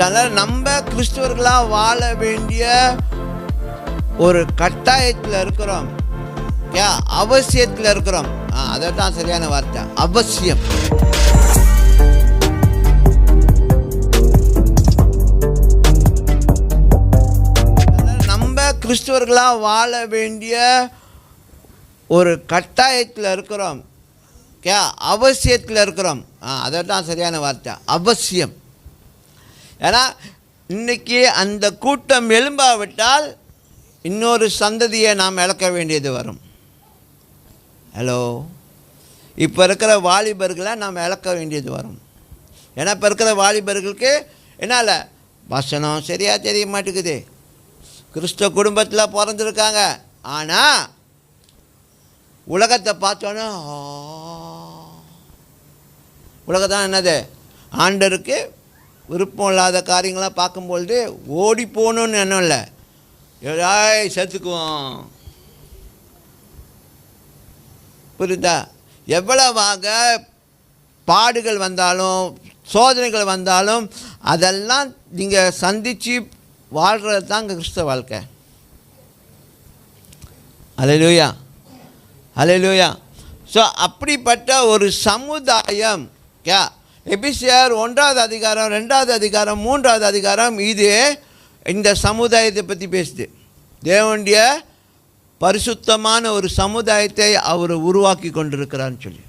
அதனால் நம்ம கிறிஸ்துவர்களாக வாழ வேண்டிய ஒரு கட்டாயத்தில் இருக்கிறோம். ஏ அவசியத்தில் இருக்கிறோம். ஆ அதை தான் சரியான வார்த்தை. அவசியம். அதனால் நம்ம கிறிஸ்துவர்களாக வாழ வேண்டிய ஒரு கட்டாயத்தில் இருக்கிறோம். ஏ அவசியத்தில் இருக்கிறோம். ஆ அதை தான் சரியான வார்த்தை. அவசியம். ஏன்னா இன்னைக்கு அந்த கூட்டம் எழும்பாவிட்டால் இன்னொரு சந்ததியை நாம் இழக்க வேண்டியது வரும். ஹலோ இப்போ இருக்கிற வாலிபர்களை நாம் இழக்க வேண்டியது வரும். ஏன்னா இப்போ இருக்கிற வாலிபர்களுக்கு என்னால்? வசனம் சரியாக தெரிய மாட்டேங்குது. கிறிஸ்தவ குடும்பத்தில் பிறந்திருக்காங்க. ஆனால் உலகத்தை பார்த்தோன்னா உலகத்தான் என்னது? ஆண்டருக்கு விருப்பம் இல்லாத காரியங்களாம் பார்க்கும்பொழுது ஓடி போகணுன்னு எண்ணம் இல்லை. ஏதாய் செத்துக்குவோம். புரியுதா? எவ்வளவாக பாடுகள் வந்தாலும் சோதனைகள் வந்தாலும் அதெல்லாம் நீங்கள் சந்தித்து வாழ்கிறது தான் கிறிஸ்தவ வாழ்க்கை. அலையிலூயா அலையிலூயா ஸோ அப்படிப்பட்ட ஒரு சமுதாயம் கே எபிசியார் ஒன்றாவது அதிகாரம் ரெண்டாவது அதிகாரம் மூன்றாவது அதிகாரம் இது இந்த சமுதாயத்தை பற்றி பேசுது. தேவனுடைய பரிசுத்தமான ஒரு சமுதாயத்தை அவர் உருவாக்கி கொண்டிருக்கிறான்னு சொல்லி.